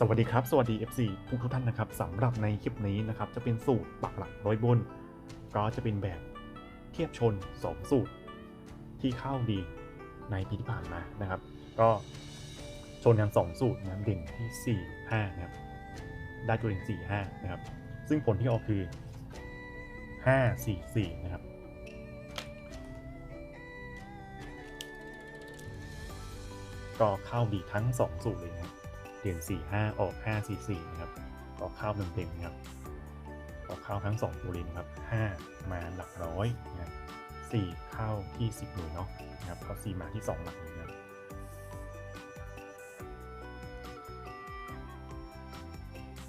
สวัสดีครับ สวัสดี FC ทุกทุกท่านนะครับสำหรับในคลิปนี้นะครับจะเป็นสูตรปักหลักร้อยบน ก็จะเป็นแบบเทียบชน 2 สูตร ที่เข้าดีในปีที่ผ่านมานะครับ ก็ชนกัน2สูตรนะเด่นที่ 4 5นะครับได้ตัวเด่น4 5นะครับซึ่งผลที่ออกคือ 5 4 4นะครับก็เข้าดีทั้ง 2 สูตรเลยนะครับ เด่ยน 4 5 ออก 5 4 4 นะครับก็เข้าเต็มๆนะครับก็เข้าทั้ง 2 ตัวเลยนะครับ 5 มาหลักร้อยนะครับ4เข้าที่10หน่วยเนาะนะครับก็4มาที่ 2 หลักนะครับ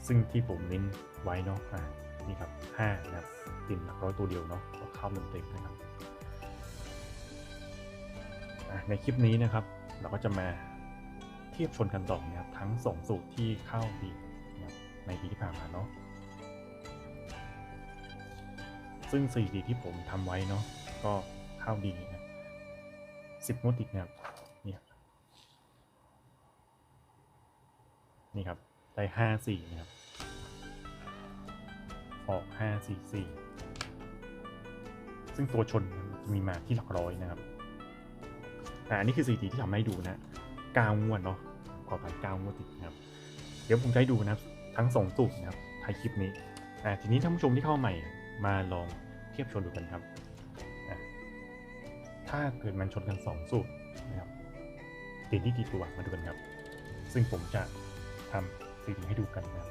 ซึ่งที่ผมเน้นไว้เนาะอ่านี่ครับ5นะครับเด่นหลักร้อยตัวเดียวเนาะก็เข้าเต็มๆนะครับในคลิปนี้นะครับ เราก็จะมา ทียบชนกันต่อนะครับทั้งสองสูตรที่เข้าดีในปีที่ผ่านมาเนาะซึ่งสถิติที่ผมทำไว้เนาะก็เข้าดีนะสิบงวดติดนะครับเนี่ยนี่ครับได้ห้าสี่นะครับออกห้าสี่สี่ซึ่งตัวชนมีมาที่หลักร้อยนะครับอ่อันนี้คือสถิติที่ทำให้ดูนะกาวงวดเนาะ ขอไปกาวงวดติดนะครับ เดี๋ยวผมจะให้ดูนะครับ ทั้งสองสูตรนะครับท้ายคลิปนี้อ่าทีนี้ท่านผู้ชมที่เข้าใหม่มาลองเทียบชนดูกันครับ ถ้าเกิดมันชนกันสองสูตรนะครับเด่นที่กี่ตัวมาดูกันครับ ซึ่งผมจะทำสีให้ดูกันนะครับ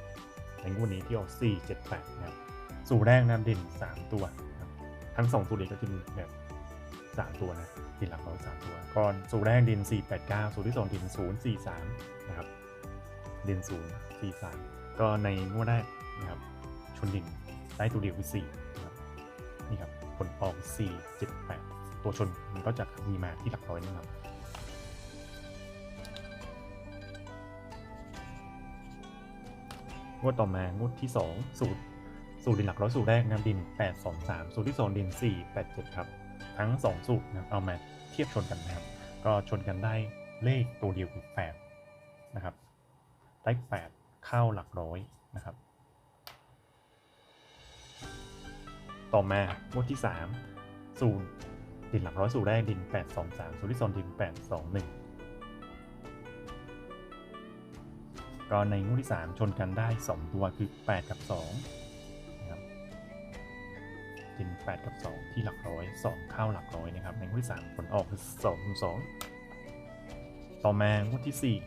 ในงวดนี้ที่ออก4 7 8นะครับ สูตรแรกนะเด่น 3 ตัว ทั้งสองสูตรเลยก็จะมีแบบ สามตัวนะดินหลักร้อยสามตัวก่อนสูตรแรกดินสี่แปดเก้าสูตรที่สองดินศูนย์สี่สามนะครับ ดินศูนย์สี่สามก็ในงวดแรกนะครับชนดินได้ตัวเดียวคือสี่นะครับนี่ครับผลออกสี่เจ็ดแปดตัวชนมันก็จะมีมาที่หลักร้อยนะครับงวดต่อมางวดที่สองสูตรสูตรดินหลักร้อยสูตรแรกนะดินแปดสองสามสูตรที่สองดินสี่แปดเจ็ดครับ ทั้ง 2 สูตรนะครับเอามาเทียบชนกันนะครับ ก็ชนกันได้เลขตัวเดียวคือ8นะครับได้8เข้าหลักร้อยนะครับ ต่อมางวดที่ 3 สูตรดินหลักร้อยสูตรแรกดิน 8 2 3 สูตรที่สองดิน 8 2 1 ก็ในงวดที่ 3 ชนกันได้ 2 ตัวคือ 8 กับ2นะครับดิน 8 กับ 2 ที่หลักร้อย 2 เข้าหลักร้อยนะครับ ในงวดที่ 3 ผลออกคือ2คูณ2ต่อมางวดที่ 4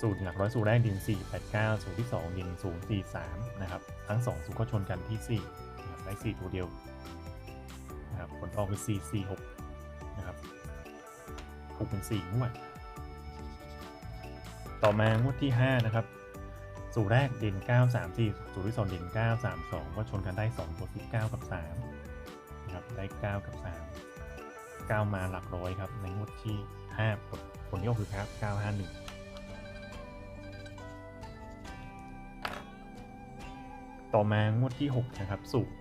สูตรหลักร้อยสูตรแรกดิน 4 8 9 สูตรที่ 2 ดิน 0 4 3 นะครับ ทั้ง 2 สูตรก็ชนกันที่ 4 นะครับ ได้ 4 ตัวเดียวนะครับ ผลออกคือ 4 4 6 นะครับถูกเป็น 4 งวด ต่อมางวดที่ 5 นะครับ สูตรแรกเด่น 9 3 4 สูตรที่2เด่น 9 3 2 ก็ชนกันได้ 2 ตัวที่9กับ3นะครับได้ 9 กับ 3 9 มาหลักร้อยครับ ในงวดที่5ผลผลที่ออกคือครับ 9 5 1ต่อมางวดที่ 6 นะครับ สูตร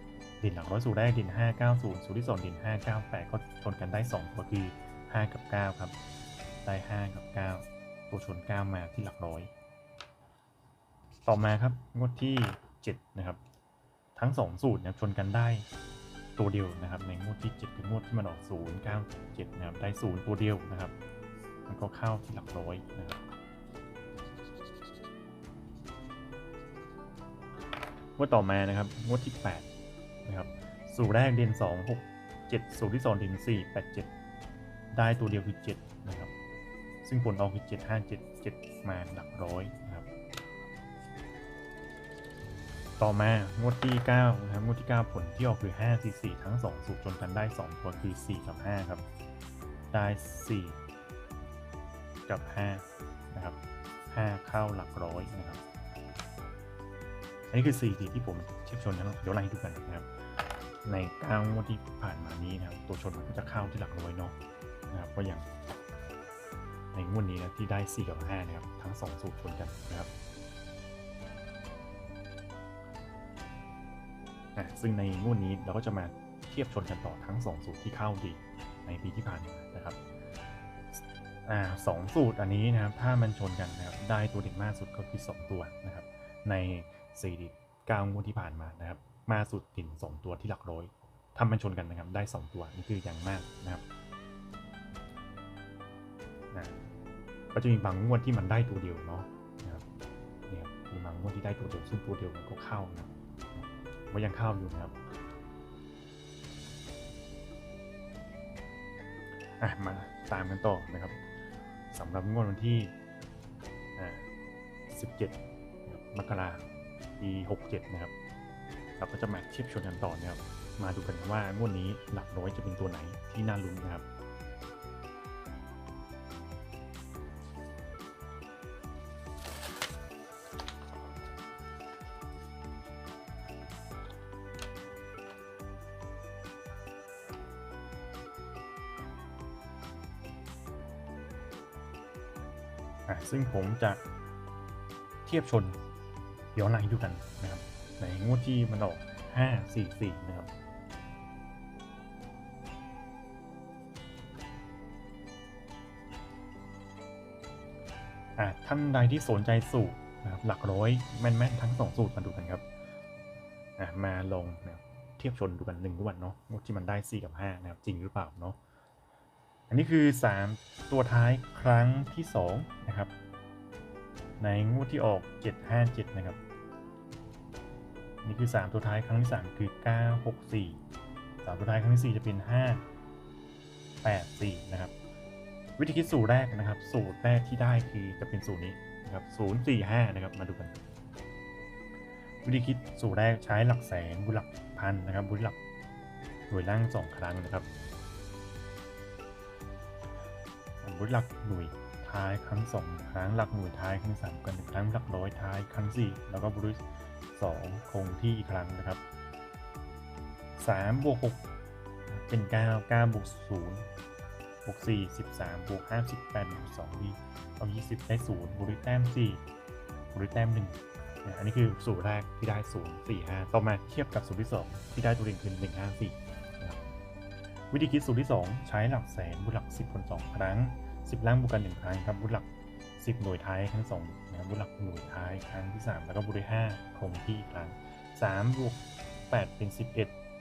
ด่นหลักร้อยสูตรแรกเด่น5 9 0 สูตรที่2เด่น5 9 8 ก็ชนกันได้ 2 ตัวคือ 5 กับ 9 ครับ ได้ 5 กับ 9 ตัวชน 9 มาที่หลักร้อย ต่อมาครับงวดที่ 7 นะครับ ทั้ง 2 สูตรนะครับชนกันได้ตัวเดียวนะครับ ในงวดที่ 7 คืองวดที่มันออก0 9 7นะครับได้ 0 ตัวเดียวนะครับ มันก็เข้าที่หลักร้อยนะครับงวดต่อมานะครับงวดที่8นะครับสูตรแรกเด่น2 6 7 สูตรที่2เด่น4 8 7 ได้ตัวเดียวคือ7นะครับซึ่งผลออกคือ7 5 7 7มาหลักร้อย ต่อมางวดที่9นะครับงวดที่ 9 ผลที่ออกคือ5 4 4ทั้ง 2 สูตรชนกันได้ 2 ตัวคือ 4 กับ 5 ครับ ได้ 4 กับ 5 นะครับ 5 เข้าหลักร้อยนะครับ อันนี้คือ4ทีที่ผมเทียบชนนะเดี๋ยวไล่ให้ดูกันนะครับ ใน9งวดที่ผ่านมานี้นะครับ ตัวชนมันก็จะเข้าที่หลักร้อยเนาะนะครับก็อย่างในงวดนี้นะที่ได้ 4 กับ 5 นะครับ ทั้ง 2 สูตรชนกันนะครับ อะซึ่งในงวดนี้เราก็จะมาเทียบชนกันต่อทั้ง 2 สูตรที่เข้าดีในปีที่ผ่านมานะครับอ่าสองสูตรอันนี้นะครับถ้ามันชนกันนะครับได้ตัวเด่นมากสุดก็คือ 2 ตัวนะครับในสี่เก้างวดที่ผ่านมานะครับมาสุดติ่นสองตัวที่หลักร้อยถ้ามันชนกันนะครับได้ 2 ตัวนี่คืออย่างมากนะครับนะก็จะมีบางงวดที่มันได้ตัวเดียวเนาะนะครับนี่ครับมีบางงวดที่ได้ตัวเดียวซึ่งตัวเดียวมันก็เข้านะ ว่ายังเข้าอยู่นะครับอะมาตามกันต่อนะครับสำหรับงวดวันที่ 17นะครับมกราปี 67 นะครับ เราก็จะมาเทียบชนกันต่อนะครับ มาดูกันว่างวดนี้หลักร้อยจะเป็นตัวไหนที่น่าลุ้นนะครับ ซึ่งผมจะเทียบชนย้อนหลังดูกันนะครับ ในงวดที่มันออก 5 4 4 นะครับท่านใดที่สนใจสูตรนะครับหลักร้อยแม่นๆทั้งสองสูตรมาดูกันครับมาลงนะเทียบชนดูกันหนึ่งวันเนาะงวดที่มันได้ 4 กับ 5 นะครับ จริงหรือเปล่าเนาะ อันนี้คือ 3 ตัวท้ายครั้งที่ 2 นะครับ ในงวดที่ออก 757 นะครับ นี่คือ 3 ตัวท้ายครั้งที่ 3 คือ 964 3 ตัวท้ายครั้งที่ 4 จะเป็น 584 นะครับ วิธีคิดสูตรแรกนะครับ สูตรแรกที่ได้คือจะเป็นสูตรนี้นะครับ045 นะครับ มาดูกัน วิธีคิดสูตรแรกใช้หลักแสนบุหลักพันนะครับบุหลักหน่วยล่าง 2 ครั้งนะครับ บุหลักหน่วยท้ายครั้งสองครั้งหลักหน่วยท้ายครั้งสามกันหนึ่งครั้งหลักร้อยท้ายครั้งสี่แล้วก็บรุษสองคงที่อีกครั้งนะครับสามบวกหกเป็นเก้าเก้าบวกศูนย์บวกสี่สิบสามบวกห้าสิบแปดบวกสองดีเอายี่สิบได้ศูนย์บรุษแต้มสี่บรุษแต้มหนึ่งอันนี้คือสูตรแรกที่ได้ศูนย์สี่ห้าต่อมาเทียบกับสูตรที่สองที่ได้ตัวเด่นคือหนึ่งห้าสี่ วิธีคิดสูตรที่ 2 ใช้หลักแสนบวกหลัก 10คน2ครั้ง 10 ล่างบวกกัน 1 ครั้งครับบวกหลัก 10 หน่วยท้ายครั้ง2นะครับบวกหลักหน่วยท้ายครั้งที่ 3 แล้วก็บวกด้วย5คงที่อีกครั้ง3บวก8เป็น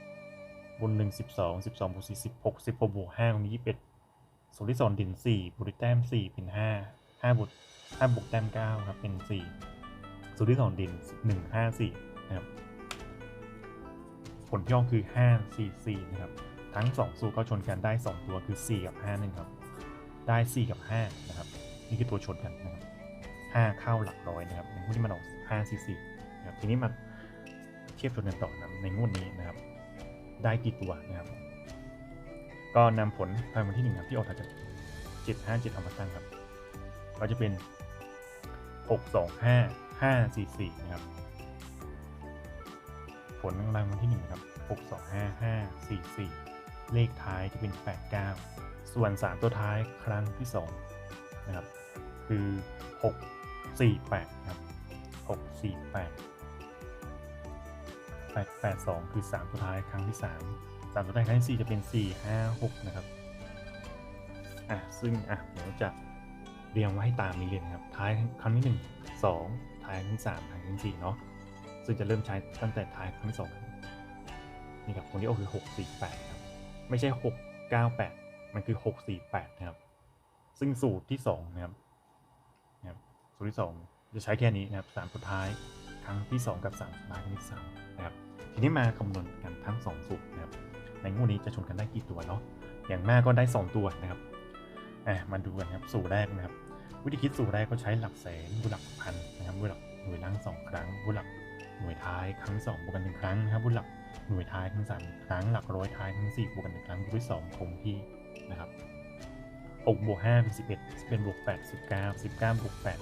11บน1 12 12บวก4 16 16บวก5ตรงนี้21สูตรที่2ดิน4บวกด้วยแต้ม 4 เป็น 5 5บวก5บวกแต้ม9ครับเป็น 4 สูตรที่ 2 ดิน 1 5 4นะครับผลที่ออกคือ 5 4 4นะครับ ทั้ง 2 สูตรก็ชนกันได้ 2 ตัวคือ 4 กับ 5 นั่นครับ ได้ 4 กับ 5 นะครับ นี่คือตัวชนกันนะครับ 5 เข้าหลักร้อยนะครับ ในงวดที่มันออก5 4 4นะครับ ทีนี้มาเทียบชนกันต่อนะในงวดนี้นะครับ ได้กี่ตัวนะครับ ก็นำผลภายในวันที่1ครับที่ออกมาจาก7 5 7เอามาตั้งครับ ก็จะเป็น 6 2 5 5 4 4 นะครับ ผลรางวัลที่1นะครับ 6 2 5 5 4 4 เลขท้ายจะเป็น 8 9 ส่วน 3 ตัวท้ายครั้งที่2นะครับคือ 6 4 8ครับ6 4 8 8 8 2 คือ 3 ตัวท้ายครั้งที่ 3 3 ตัวท้ายครั้งที่ 4 จะเป็น 4 5 6 นะครับอะซึ่งอะเดี๋ยวจะเรียงไว้ให้ตามนี้เลยนะครับ ท้ายครั้งที่ 1 2 ท้ายครั้งที่ 3 ท้ายครั้งที่ 4 เนาะซึ่งจะเริ่มใช้ตั้งแต่ท้ายครั้งที่สองนี่ครับคนที่ออคือ 648ครับ ไม่ใช่ 698 มันคือ 648 นะครับ ซึ่งสูตรที่2นะครับนะครับ สูตรที่ 2 จะใช้แค่นี้นะครับสามสุดท้ายครั้งที่ 2 กับ3สุดท้ายครั้งที่3นะครับ ทีนี้มาคำนวณกันทั้ง 2 สูตรนะครับ ในงวดนี้จะชนกันได้กี่ตัวเนาะ อย่างมากก็ได้ 2 ตัวนะครับอะมาดูกันครับ สูตรแรกนะครับ วิธีคิดสูตรแรกก็ใช้หลักแสนบวกหลักพันนะครับบวกหลักหน่วยล่างสองครั้งบวกหลักหน่วยท้ายครั้งที่สองบวกกันหนึ่งครั้งนะครับบวกหลัก หน่วยท้ายครั้งที่สามครั้งหลักร้อยท้ายครั้งสี่บวกกันหนึ่งครั้งบวกที่สองคงที่นะครับหกบวกห้าเป็นสิบเอ็ดสิบเอ็ดบวกแปดสิบเก้าสิบเก้าบวกแปด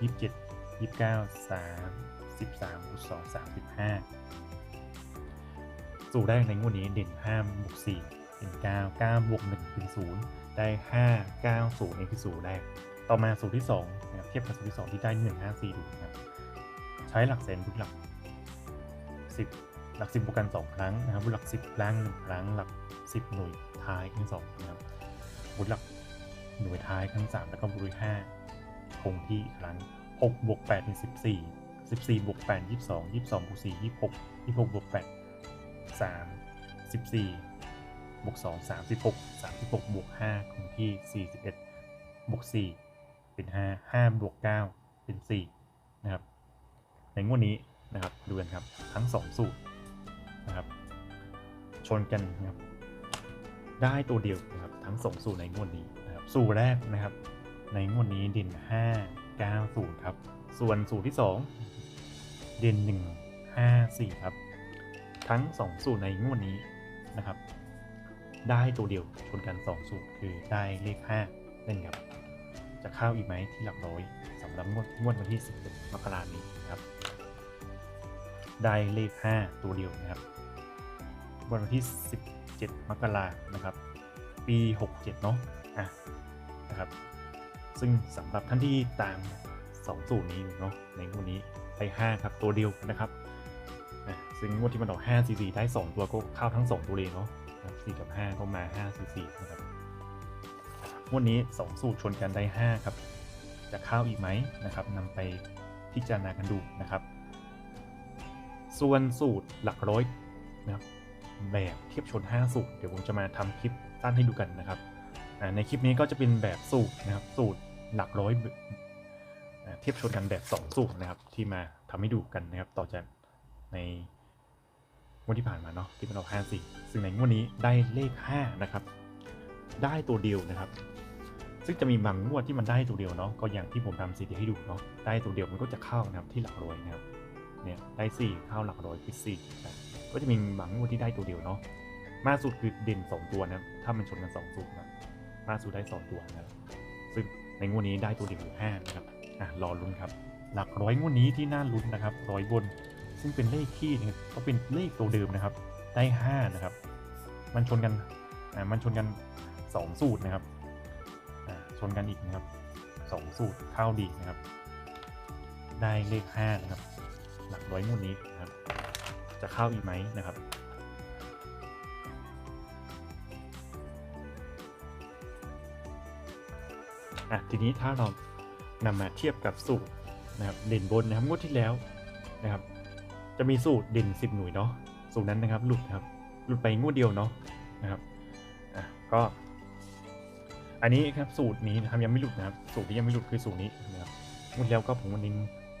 ยี่สิบเจ็ดยี่สิบเก้าสามสิบสามบวกสองสามสิบห้าสูตรแรกในงวดนี้เด่นห้าบวกสี่เป็นเก้าเก้าบวกหนึ่งเป็นศูนย์ได้ห้าเก้าศูนย์นี่คือสูตรแรกต่อมาสูตรที่2นะครับเทียบกับสูตรที่ 2 ที่ได้ 1 5 4ดูนะครับ ใช้หลักแสนบุกหลัก 10 หลัก 10บวกกัน 2 ครั้งนะครับบุกหลัก 10ล่าง1ครั้งหลัก 10 หน่วยท้ายครั้ง2นะครับบุกหลักหน่วยท้ายครั้ง 3 แล้วก็บวกด้วย5คงที่อีกครั้ง6บวก8เป็น14 14บวก8 22 22บวก4 26 26บวก8 3 14บวก2 36 36บวก5คงที่ 41บวก4เป็น 5 5บวก9เป็น4นะครับในงวดนี้นะครับดูกันครับทั้ง 2 สูตร นะครับชนกันนะครับได้ตัวเดียวนะครับทั้ง2สูตรในงวดนี้นะครับสูตรแรกนะครับ ในงวดนี้เด่น5 9 0ครับส่วนสูตรที่ 2 เด่น1 5 4ครับทั้ง 2 สูตรในงวดนี้นะครับ ได้ตัวเดียวชนกัน 2 สูตรคือได้เลข5เล่นครับจะเข้าอีกไหมที่หลักร้อยสำหรับงวดงวดวันที่ 11มกราคมนี้ครับ ได้เลข 5 ตัวเดียวนะครับ วันที่ 17 มกรานะครับ ปี 67 เนาะอะนะครับ ซึ่งสำหรับท่านที่ตาม 2 สูตรนี้เนาะในงวดนี้ได้5ครับ ตัวเดียวนะครับนะซึ่งงวดที่มันออก5 4 4ได้ 2 ตัวก็เข้าทั้ง 2 ตัวเลยเนาะ4กับ 5 ก็มา 5 4 4นะครับงวดนี้ 2 สูตรชนกันได้ 5 ครับ จะเข้าอีกไหมนะครับนำไปพิจารณากันดูนะครับ ส่วนสูตรหลักร้อยนะครับแบบเทียบชน 5 สูตร เดี๋ยวผมจะมาทำคลิปสั้นให้ดูกันนะครับ ในคลิปนี้ก็จะเป็นแบบสูตรนะครับ สูตรหลักร้อยเทียบชนกันแบบ 2 สูตรนะครับ ที่มาทำให้ดูกันนะครับ ต่อจากในงวดที่ผ่านมาเนาะที่เป็นเรา5 4 ซึ่งในงวดนี้ได้เลข 5 นะครับ ได้ตัวเดียวนะครับ ซึ่งจะมีบางงวดที่มันได้ตัวเดียวเนาะก็อย่างที่ผมทำสถิติให้ดูเนาะได้ตัวเดียวมันก็จะเข้านะครับที่หลักร้อยนะครับ เนี่ยได้ 4 เข้าหลักร้อยคือ4ก็จะมีบางงวดที่ได้ตัวเดียวเนาะมากสุดคือเด่น 2 ตัวนะถ้ามันชนกัน2สูตรนะมากสุดได้ 2 ตัวนะครับซึ่งในงวดนี้ได้ตัวเดียวอยู่5นะครับอะรอลุ้นครับ หลักร้อยงวดนี้ที่น่าลุ้นนะครับร้อยบน ซึ่งเป็นเลขที่นะครับก็เป็นเลขตัวเดิมนะครับ ได้ 5 นะครับ มันชนกันอ่ามันชนกัน 2 สูตรนะครับอ่าชนกันอีกนะครับ 2 สูตรเข้าดีนะครับ ได้เลข5นะครับ หลักร้อยงวดนี้นะครับ จะเข้าอีกไหมนะครับอะทีนี้ถ้าเรานำมาเทียบกับสูตรนะครับเด่นบนนะครับงวดที่แล้วนะครับ จะมีสูตรเด่น 10 หน่วยเนาะสูตรนั้นนะครับหลุดครับหลุดไปงวดเดียวเนาะนะครับอะก็อันนี้ครับสูตรนี้นะครับยังไม่หลุดนะครับสูตรที่ยังไม่หลุดคือสูตรนี้นะครับงวดแล้วก็ผมก็เน้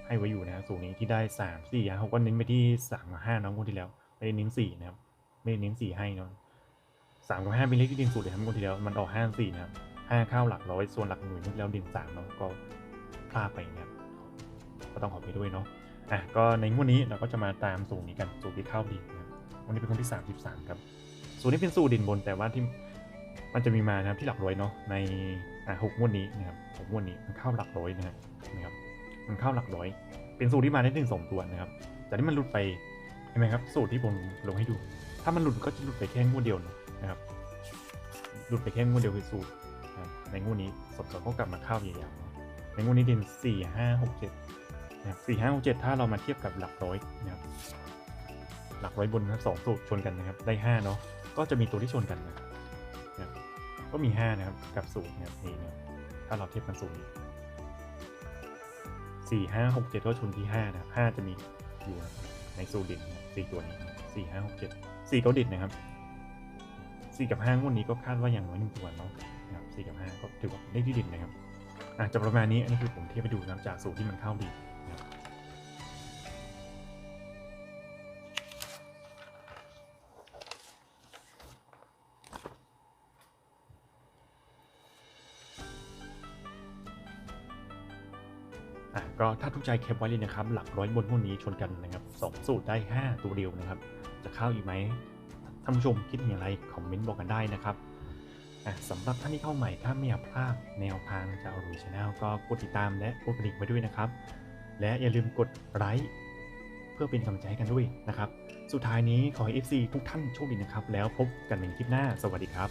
ให้ไว้อยู่นะสูตรนี้ที่ได้สามสี่เขาก็เน้นไปที่สามกับห้านาะงวดที่แล้วไม่ได้เน้นสี่นะครับไม่ได้เน้นสี่ให้เนาะสามกับห้าเป็นเลขที่เด่นสุดเลยครับงวดที่แล้วมันออกห้าสี่นะครับห้าเข้าหลักร้อยส่วนหลักหน่วยงวดที่แล้วเด่นสามเนาะก็พลาดไปนะครับก็ต้องขอไปด้วยเนาะอะก็ในงวดนี้เราก็จะมาตามสูตรนี้กันสูตรที่เข้าดีนะครับวันนี้เป็นคนที่สามสิบสามครับ สูตรนี้เป็นสูตรด่นบนแต่ว่าที่มันจะมีมานะครับที่หลักร้อยเนาะในอ่าหกงวดนี้นะครับหกงวดนี้มันเข้าหลักร้อยนะครับนะครับ มันเข้าหลักร้อย เป็นสูตรที่มาได้หนึ่งสองตัวนะครับ แต่ที่มันหลุดไปเห็นไหมครับ สูตรที่ผมลงให้ดู ถ้ามันหลุดก็จะหลุดไปแค่งวดเดียวนะครับ หลุดไปแค่งวดเดียวคือสูตรในงวดนี้สดๆก็กลับมาเข้ายาวๆเนาะในงวดนี้เด่นสี่ห้าหกเจ็ดนะครับสี่ห้าหกเจ็ดถ้าเรามาเทียบกับหลักร้อยนะครับ หลักร้อยบนนะครับสองสูตรชนกันนะครับ ได้ห้าเนาะ ก็จะมีตัวที่ชนกันนะครับก็มี 5 นะครับ กับศูนย์นะครับนี่นะครับถ้าเราเทียบกันศูนย์ สี่ห้าหกเจ็ดก็ชนที่ห้านะห้าจะมีอยู่ในสูตรเด่นนะครับสี่ตัวนี้สี่ห้าหกเจ็ดสี่ก็เด่นนะครับสี่กับห้างวดนี้ก็คาดว่าอย่างน้อยหนึ่งตัวเนาะนะครับสี่กับห้าก็ถือว่าได้ที่ดินนะครับอะจะประมาณนี้อันนี้คือผมเทียบไปดูนะจากสูตรที่มันเข้าดี อะก็ถ้าทุกใจแคปไว้เลยนะครับ หลักร้อยบนพวกนี้ชนกันนะครับสองสูตรได้ 5 ตัวเดียวนะครับ จะเข้าอีกไหมท่านผู้ชมคิดอย่างไรคอมเมนต์บอกกันได้นะครับอะสำหรับท่านที่เข้าใหม่ถ้าไม่อยากพลาดแนวทางจากอรูชาแนลก็กดติดตามและกดกระดิ่งไว้ด้วยนะครับ และอย่าลืมกดไลค์เพื่อเป็นกำลังใจให้กันด้วยนะครับ สุดท้ายนี้ขอให้ FC ทุกท่านโชคดีนะครับ แล้วพบกันในคลิปหน้าสวัสดีครับ